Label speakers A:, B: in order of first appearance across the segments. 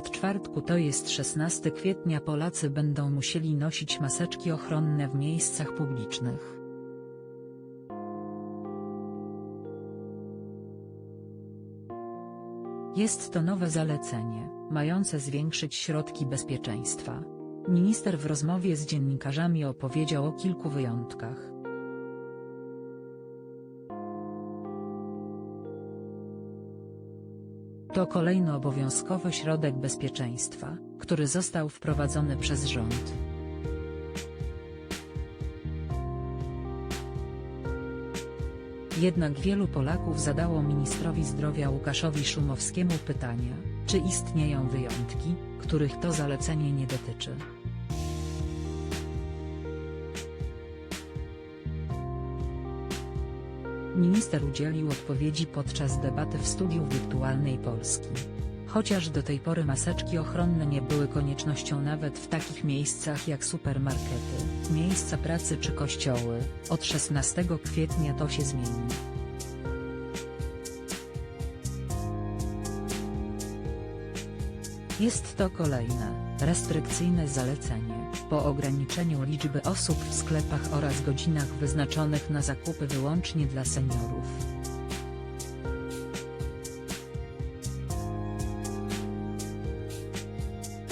A: Od czwartku to jest 16 kwietnia Polacy będą musieli nosić maseczki ochronne w miejscach publicznych. Jest to nowe zalecenie, mające zwiększyć środki bezpieczeństwa. Minister w rozmowie z dziennikarzami opowiedział o kilku wyjątkach. To kolejny obowiązkowy środek bezpieczeństwa, który został wprowadzony przez rząd. Jednak wielu Polaków zadało ministrowi zdrowia Łukaszowi Szumowskiemu pytania, czy istnieją wyjątki, których to zalecenie nie dotyczy. Minister udzielił odpowiedzi podczas debaty w studiu wirtualnej Polski. Chociaż do tej pory maseczki ochronne nie były koniecznością nawet w takich miejscach jak supermarkety, miejsca pracy czy kościoły, od 16 kwietnia to się zmieni. Jest to kolejne, restrykcyjne zalecenie, po ograniczeniu liczby osób w sklepach oraz godzinach wyznaczonych na zakupy wyłącznie dla seniorów.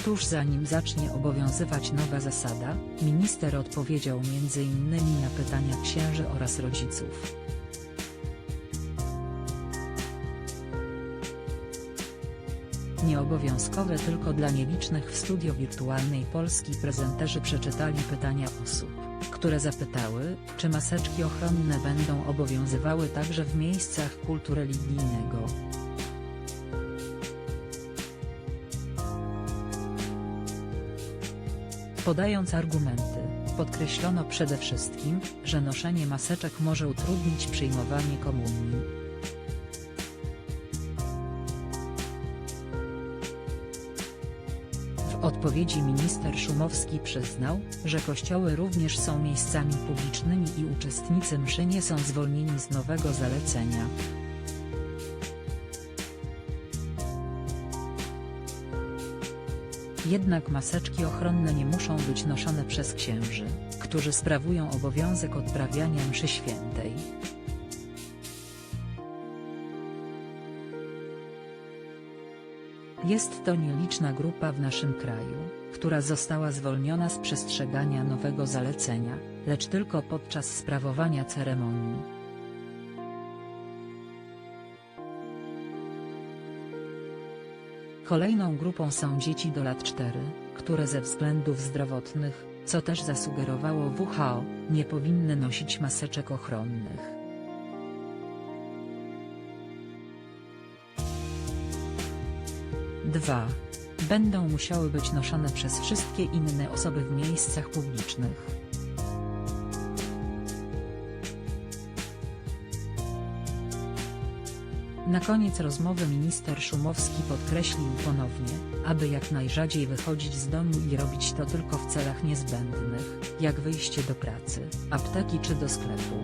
A: Tuż zanim zacznie obowiązywać nowa zasada, minister odpowiedział m.in. na pytania księży oraz rodziców. Nieobowiązkowe tylko dla nielicznych w studio wirtualnej Polski prezenterzy przeczytali pytania osób, które zapytały, czy maseczki ochronne będą obowiązywały także w miejscach kultu religijnego. Podając argumenty, podkreślono przede wszystkim, że noszenie maseczek może utrudnić przyjmowanie komunii. W odpowiedzi minister Szumowski przyznał, że kościoły również są miejscami publicznymi i uczestnicy mszy nie są zwolnieni z nowego zalecenia. Jednak maseczki ochronne nie muszą być noszone przez księży, którzy sprawują obowiązek odprawiania mszy świętej. Jest to nieliczna grupa w naszym kraju, która została zwolniona z przestrzegania nowego zalecenia, lecz tylko podczas sprawowania ceremonii. Kolejną grupą są dzieci do lat 4, które ze względów zdrowotnych, co też zasugerowało WHO, nie powinny nosić maseczek ochronnych. Dwa. Będą musiały być noszone przez wszystkie inne osoby w miejscach publicznych. Na koniec rozmowy minister Szumowski podkreślił ponownie, aby jak najrzadziej wychodzić z domu i robić to tylko w celach niezbędnych, jak wyjście do pracy, apteki czy do sklepu.